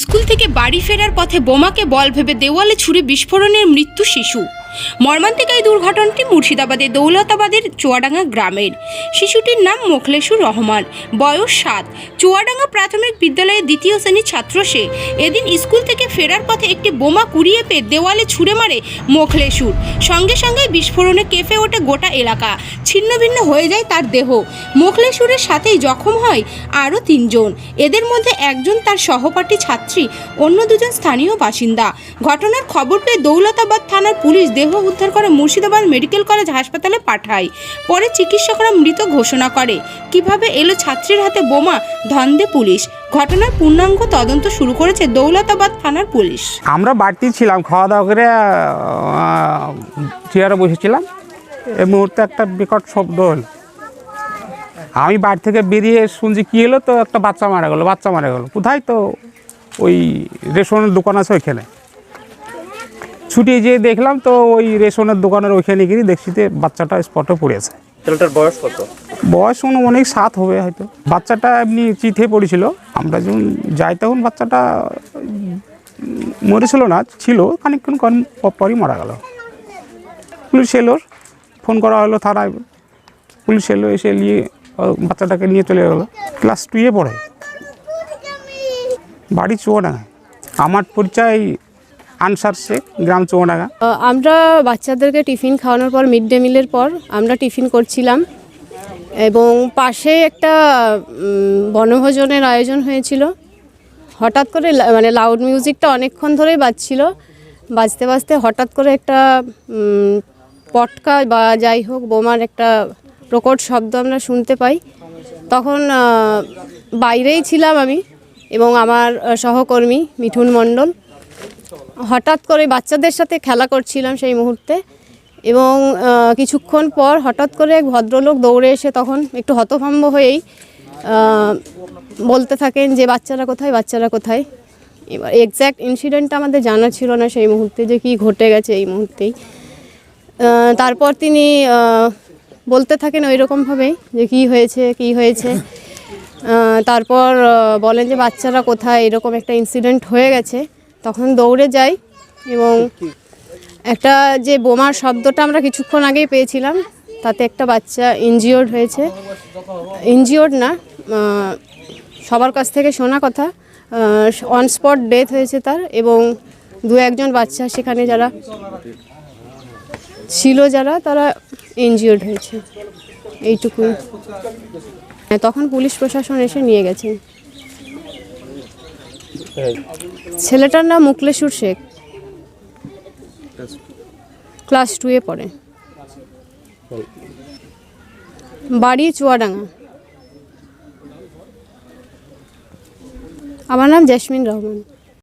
School থেকে বাড়ি ফেরার পথে বোমাকে বল ভেবে দেওয়ালে ছুড়ে বিস্ফোরণের মৃত্যু শিশু। মর্মান্তিক এই দুর্ঘটনাটি মুর্শিদাবাদের দৌলতাবাদের চুয়াডাঙ্গা গ্রামের। শিশুটির নাম মোখলেসুর রহমান। বয়স সাত। চুয়াডাঙ্গা প্রাথমিক বিদ্যালয়ের দ্বিতীয় শ্রেণির ছাত্র সে। এদিন স্কুল থেকে ফেরার পথে একটি বোমা কুড়িয়ে পেয়ে দেওয়ালে ছুড়ে মারে মোখলেসুর। সঙ্গে সঙ্গে বিস্ফোরণে কেঁপে ওঠে গোটা এলাকা। ছিন্নভিন্ন হয়ে যায় তার দেহ। মোখলেসুরের সাথেই জখম হয় আরও তিনজন। এদের মধ্যে একজন তার সহপাঠী ছাত্রী অন্য দুজন স্থানীয় বাসিন্দা। ঘটনার খবর পেয়ে দৌলতাবাদ থানার পুলিশ দেহ উদ্ধার করে মুর্শিদাবাদ মেডিকেল কলেজ হাসপাতালে পাঠায়। পরে চিকিৎসকরা মৃত ঘোষণা করে। কীভাবে এলো ছাত্রীর হাতে বোমা? ধন্দে পুলিশ। ঘটনার পূর্ণাঙ্গ তদন্ত শুরু করেছে দৌলতাবাদ থানার পুলিশ। আমরা বাড়তি ছিলাম, খাওয়া দাওয়া করে চেয়ারে বসেছিলাম। এই মুহূর্তে একটা বিকট শব্দ হলো। আমি বাড়ি থেকে বেরিয়ে শুনছি, কী এলো? তো একটা বাচ্চা মারা গেলো, বাচ্চা মারা গেলো। কোথায় তো? ওই রেশনের দোকান আছে ওইখানে। ছুটিয়ে যেয়ে দেখলাম তো ওই রেশনের দোকানের ওইখানে গিয়ে দেখছি যে বাচ্চাটা স্পটে পড়েছে ছেলেটার বয়স কত? বয়স কোনো অনেক সাত হবে হয়তো। বাচ্চাটা এমনি চিথে পড়েছিল। আমরা যখন যাই তখন বাচ্চাটা মরেছিল না ছিল। খানিকক্ষণ কম- পরই মারা গেল। পুলিশ এলো ফোন করা হলো থানায়। পুলিশ এলো এসে নিয়ে বাচ্চাটাকে নিয়ে চলে গেলো। ক্লাস টুয়ে পড়ে। বাড়ি চুয়াডাঙ্গায় আমার পরিচয় আনসার শেখ, গ্রাম চুয়াডাঙ্গা। আমরা বাচ্চাদেরকে টিফিন খাওয়ানোর পর, মিড ডে মিলের পর আমরা টিফিন করছিলাম। এবং পাশে একটা বনভোজনের আয়োজন হয়েছিল। হঠাৎ করে মানে লাউড মিউজিকটা অনেকক্ষণ ধরেই বাজছিল। বাজতে বাজতে হঠাৎ করে একটা পটকা বা যাই হোক বোমার একটা প্রকট শব্দ আমরা শুনতে পাই। তখন বাইরেই ছিলাম আমি। এবং আমার সহকর্মী মিঠুন মণ্ডল। হঠাৎ করে বাচ্চাদের সাথে খেলা করছিলাম সেই মুহূর্তে এবং কিছুক্ষণ পর হঠাৎ করে এক ভদ্রলোক দৌড়ে এসে তখন একটু হতভম্ব হয়েই বলতে থাকেন যে, বাচ্চারা কোথায়? বাচ্চারা কোথায়? এবার এক্স্যাক্ট ইনসিডেন্টটা আমাদের জানা ছিল না সেই মুহূর্তে যে কি ঘটে গেছে এই মুহূর্তেই। তারপর তিনি বলতে থাকেন ওই রকমভাবেই যে কি হয়েছে কি হয়েছে? তারপর বলেন যে বাচ্চারা কোথায়, এরকম একটা ইনসিডেন্ট হয়ে গেছে। তখন দৌড়ে যাই এবং একটা যে বোমার শব্দটা আমরা কিছুক্ষণ আগেই পেয়েছিলাম, তাতে একটা বাচ্চা ইনজিওর্ড হয়েছে। ইনজিওর্ড না সবার কাছ থেকে শোনা কথা অন স্পট ডেথ হয়েছে তার এবং দু একজন বাচ্চা সেখানে যারা ছিল, যারা তারা ইনজিওর্ড হয়েছে। এইটুকুই। তখন পুলিশ প্রশাসন এসে নিয়ে গেছে। ছেলেটার নাম মুকলেশুর শেখ। ক্লাস টুয়ে পড়ে। বাড়ি চুয়াডাঙ্গা। আমার নাম জেসমিন রহমান।